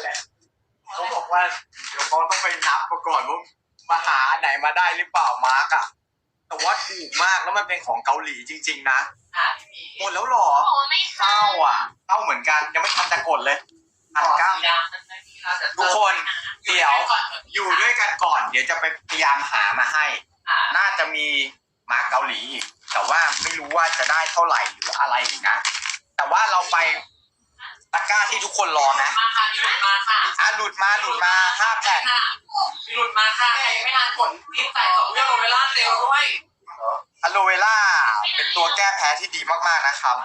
แหละเขาบอกว่าเดี๋ยวเขาต้องไปนับมาก่อนว่ามาหาอันไหนมาได้หรือเปล่ามาร์กอะแต่ว่าถูกมากแล้วมันเป็นของเกาหลีจริง ๆ นะค่ะพี่หมีหมดแล้วเหรอบอกว่าไม่เศร้าอะเศร้าเหมือนกันยังไม่ทันจะกดเลยพันเก้า สีดำนั่นนะที่เราจะทุกคนเดี๋ยว อยู่ด้วยกันก่อน เดี๋ยวจะไปพยายามหามาให้ อ่าน่าจะมีมาเกาหลีอีกแต่ว่าไม่รู้ว่าจะได้เท่าไหร่หรืออะไรอีกนะ แต่ว่าเราไป ตะกร้าที่ทุกคนรอนะมาค่ะพี่หลุดมาค่ะอะหลุดมาหลุดมาห้าแผ่นค่ะพี่หลุดมาค่ะใครยังไม่ทันกดรีบใส่สองเรื่องโอเวล่าเร็วด้วยอะโลเวล่าเป็นตัวแก้แพ้ที่ดีมากๆนะครับ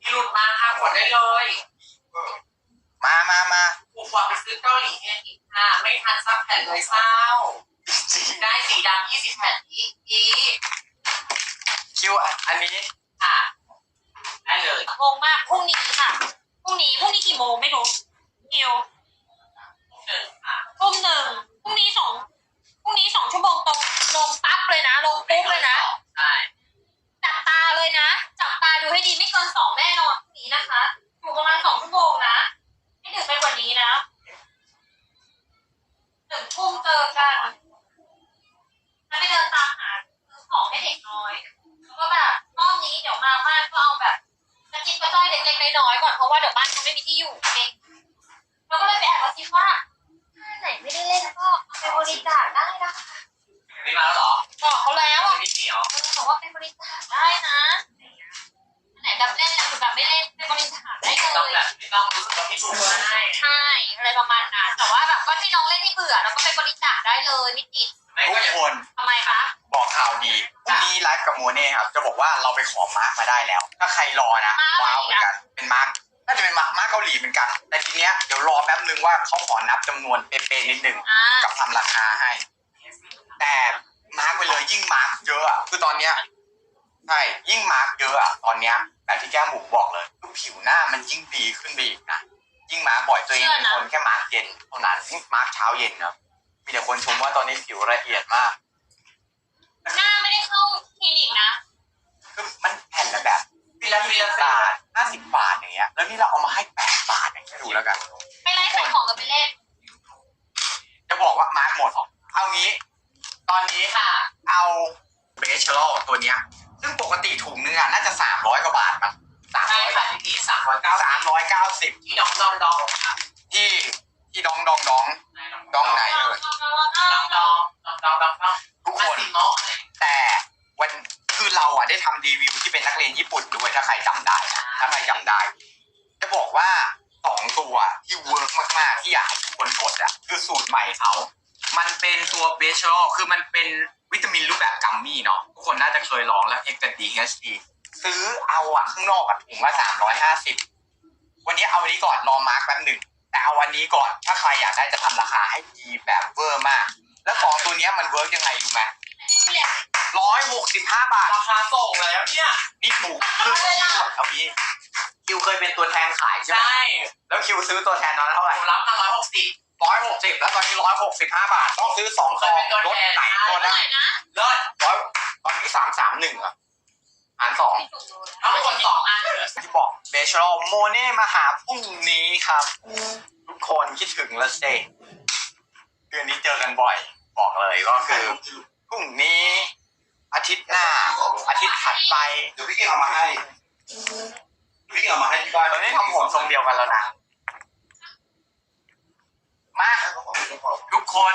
พี่หลุดมาค่ะกดได้เลยมามามาผูกฝากไปซื้อเกาหลีเองอีกค่ะ ไม่ทันซักแผ่นเลยเศร้าจริงได้สีดำยี่สิบแผ่นอีกอีกคิวอันนี้ค่ะได้เลยงงมากพรุ่งนี้ค่ะ พรุ่งนี้พรุ่งนี้กี่โมงไม่รู้นิวหนึ่งค่ะทุ่มหนึ่งพรุ่งนี้สองพรุ่งนี้สองชั่วโมงตรงลงปั๊บเลยนะ ลงปุ๊บเลยนะ ใช่จับตาเลยนะ จับตาดูให้ดีไม่เกินสองแน่นอนพรุ่งนี้นะคะอยู่ประมาณสองชั่วโมงนะไม่ดึกไปกว่านี้นะหนึ่งทุ่มเจอกันแล้วไปเดินตามหาซื้อของให้เด็กน้อยแล้วก็แบบรอบนี้เดี๋ยวมาบ้านก็เอาแบบกระจิบกระจ้อยเล็กๆน้อยๆก่อนเพราะว่าเดี๋ยวบ้านเขา ไม่มีที่อยู่เด็กเราก็เลยไปแอบกระซิบว่าถ้าไหนไม่ได้เล่นก็เอาไปบริจาคได้นะคะนี่มาแล้วเหรอบอกเขาแล้วอะพี่เหนียวเออบอกว่าเป็นบริจาคได้นะอันไหนแบบเล่นหรือแบบไม่เล่นเป็นบริจาคได้เลต้องย แบบไม่ต้องรู้สึกว่าพี่ชูก็ได้ใช่อะไรประมาณนั้นแต่ว่าแบบก็ให้น้องเล่นที่เบื่อแล้วก็ไปบริจาคได้เลยไม่ติดไม่ทุก็กอย่าคนทำไมคะบอกข่าวดีพรุ่งนี้ไลฟ์กับโมเน่ครับ จะบอกว่าเราไปขอมาร์กมาได้แล้ว ถ้าใครรอนะว้าวเหมือนกันเป็นมาร์ก น่าจะเป็นมาร์กมาร์กเกาหลีเหมือนกัน แต่ทีเนี้ยเดี๋ยวรอแป๊บนึงว่าเขาขอนับจำนวนเป๊ะๆนิดนึงอ่ากับทำราคาให้ แต่มาร์กไปเลยยิ่งมาร์กเยอะอะคือตอนเนี้ยใช่ยิ่งมาร์กเยอะอะตอนเนี้ยแบบที่แก้มหมูบอกเลยคือผิวหน้ามันยิ่งดีขึ้นไปอีกนะยิ่งมาร์กบ่อยตัวเองเป็นคนแค่มาร์กเย็นเท่านั้นมาร์กเช้าเย็นนะมีแต่คนชมว่าตอนนี้ผิวละเอียดมาก หน้าไม่ได้เข้า เบชโลตัวเนี้ย ซึ่งปกติถุงนึงอะน่าจะสามร้อยกว่าบาทมั้งสามใช่ร้อยค่ะพี่สามร้อยเก้าสามร้อยเก้าสิบที่น้องดองดองค่ะที่ที่ดองดองดองดองไหนเอ่ยดองดองดองดองดองดองทุกมาคนสิโมะเลยแต่วันคือเราอะได้ทำรีวิวที่เป็นนักเรียนญี่ปุ่นด้วยถ้าใครจำได้นะถ้าใครจำได้ จะบอกว่าสองตัวที่เวิร์กมาก ๆ ที่อยากให้ทุกคนกดอะคือสูตรใหม่เขา มันเป็นตัวเบชโลคือมันเป็นวิตามิน คนน่าจะเคยลองแล้วเอ็กซ์ดีเอชดีซื้อเอาอะข้างนอกอะถุงละสามร้อยห้าสิบวันนี้เอาอันนี้ก่อนรอมาร์กแป๊บหนึ่งแต่เอาวันนี้ก่อนถ้าใครอยากได้จะทำราคาให้ดีแบบเวอร์มาก แล้วของตัวเนี้ยมันเวิร์กยังไงรู้ไหมร้อยหกสิบห้าบาท ราคาส่งแล้วเนี่ยนี่ถูกคือคิวอะเอางี้คิวเคยเป็นตัวแทนขายใช่ไหมใช่แล้วคิวซื้อตัวแทนตอนนั้นเท่าไหร่หนูรับมาร้อยหกสิบร้อยหกสิบแล้วตอนนี้ร้อยหกสิบห้าบาท ต้องซื้อสองซองลดไหนตัวเท่าได้ไหร่นะเลิศร้อย ตอนนี้สามสามหนึ่งอะหารสองเลยทั้งหมดสองอันเลยที่บอกเบชโรโมเน่มาหาพรุ่งนี้ครับ ทุกคนคิดถึงแล้วเซเดือนนี้เจอกันบ่อย บอกเลยก็คือพรุ่งนี้ อาทิตย์หน้า อาทิตย์ถัดไปเดี๋ยวพี่เก่งเอามาให้เดี๋ยวพี่เก่งเอามาให้ที่บ้านตอนนี้ทำผมทรงเดียวกันแล้วนะมาทุกคน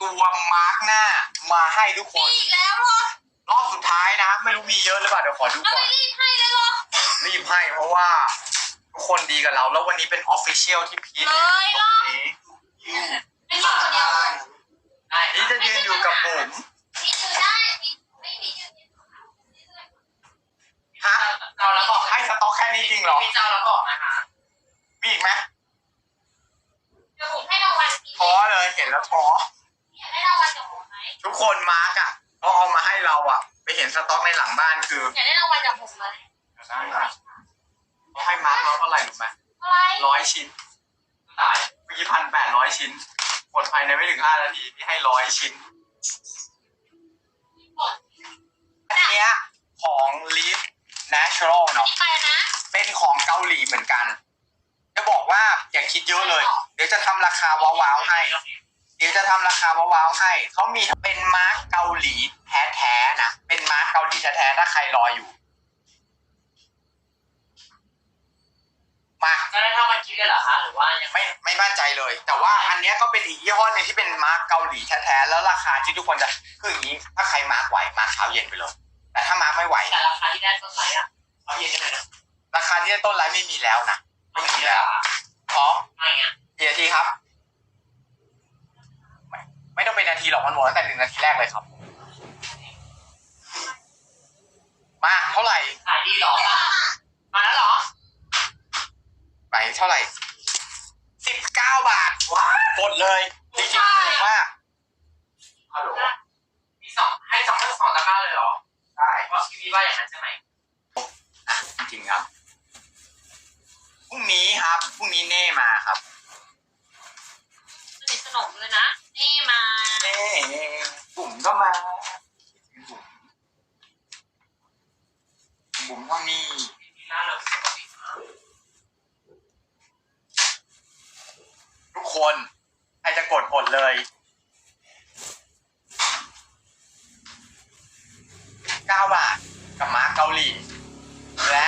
ตัวมาร์กหน้ามาให้ทุกคพี่นอีกแล้วเหรอรอบสุดท้ายนะ ไม่รู้มีเยอะหรือเปล่าเดี๋ยวขอดูแล้วก่อไม่นรีบให้เลยเหรอ รีบให้เพราะว่า ทุกคนดีกับเรา แล้ววันนี้เป็นออฟฟิเชียลที่พีคเลยเหรอนี้ไม่ยืนคนเดียวเลยได้นี่จะยืนอยู่กับผม พี่ยืนได้พี่ไม่พี่ยืน ฮะ เจ้าแล้วบอก ให้สต็อกแค่นี้จริงเหรอ พี่เจ้าแล้วบอกนะคะ มีอีกไหม เดี๋ยวผมให้รางวัลพี่ ท้อเลยเห็นแล้วท้อ อยากได้รางวัลจากผมไหม ทุกคนมาร์กอะ เขาเอามาให้เราอะ ไปเห็นสต็อกในหลังบ้านคืออยากได้รางวัลจากผมไหมเขาให้มาร์กเราเท่าไหร่รู้ไหมอะไรร้อยชิ้นตายเมื่อกี้พันแปดร้อยชิ้นหมดภายในไม่ถึงห้านาทีที่ให้ร้อยชิ้น อันเนี้ยของ Live Natural เนาะ ไปนะเป็นของเกาหลีเหมือนกัน จะบอกว่าอย่าคิดเยอะเลย เดี๋ยวจะทำราคาว้าวๆให้เดี๋ยว จะทำราคาว้าวๆให้เขามีเป็นมาร์กเกาหลีแท้ๆนะเป็นมาร์กเกาหลีแท้ๆถ้าใครรออยู่มาจะได้เท่าเมื่อกี้เลยเหรอคะหรือว่ายังไม่ไม่มั่นใจเลย แต่ว่าอันเนี้ยก็เป็นอีกยี่ห้อหนึงที่เป็นมาร์กเกาหลีแท้ๆแล้วราคาที่ทุกคนจะคืออย่างนี้ถ้าใครมาร์กไหวมาร์กเช้าเย็นไปเลยแต่ถ้ามาร์กไม่ไหวแต่ราคาที่ได้ต้นไม้อะเอาเย็นได้เลยนะราคาที่ต้นไลฟ์ไม่มีแล้วนะไม่มีแล้วพร้อมไม่อะกี่นาทีครับ ไม่ไม่ต้องเป็นนา ทีหรอกมันหมดตั้งแต่หนึ่งนาทีแรกเลยครับ มาเท่าไหร่ขายดีเหรอ มาแล้วเหรอ ไปเท่าไหร่สิบเก้าบาทว้ากดเลยจริงๆถูกมากฮัลโหลมีสองให้สองทั้งสองตะกร้าเลยเหรอ ได้ว่าพี่วีว่าอย่างนั้นใช่ไหมอะจริงๆครับพรุ่งนี้ครับพรุ่งนี้เน่มาครับสนิทสนมเลยนะนี่มาเน่บุ๋ม ก็มาบุ๋มบุ๋มเท่านี้มีทุกคนใครจะกดกดเลยเก้าบาทกับมาเกาหลี และ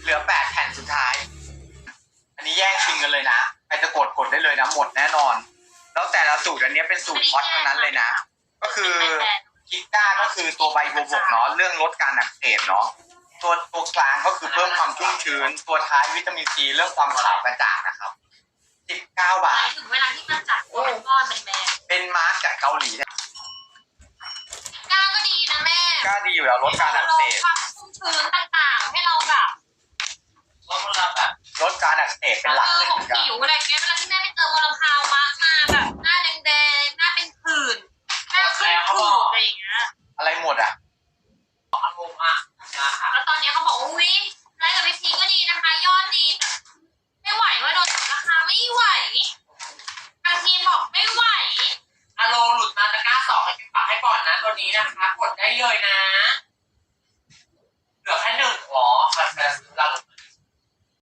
เหลือแปดแผ่นสุดท้าย อันนี้แย่งชิงกันเลยนะ ใครจะกดกดได้เลยนะ หมดแน่นอน แล้วแต่ละสูตรอันนี้เป็นสูตรฮอตทั้งนั้นเลยนะ คือเป็นแบรนด์คิก้าก็คือตัวใบบัวบกเนาะเรื่องลดการอักเสบเนาะตัวตัวกลางก็คือเพิ่มความชุ่มชื้น ตัวท้ายวิตามินซีเรื่องความขาวกระจ่างนะครับสิบเก้าหบาทมายถึงเวลาที่มันจัดเป็นก้อนเป็นแบรนด์เป็นมาร์กจากเกาหลีก้างก็ดีนะแม่ก็ดีอยู่แล้วลดการอักเสบความชุ่มชื้นต่างๆ ให้เราแบบเพราะเวลาแบบลดการอักเสบเป็นหลักเอเลอยของจ้ะผิวอะไรเงี้ยเวลาที่แม่ไปเติ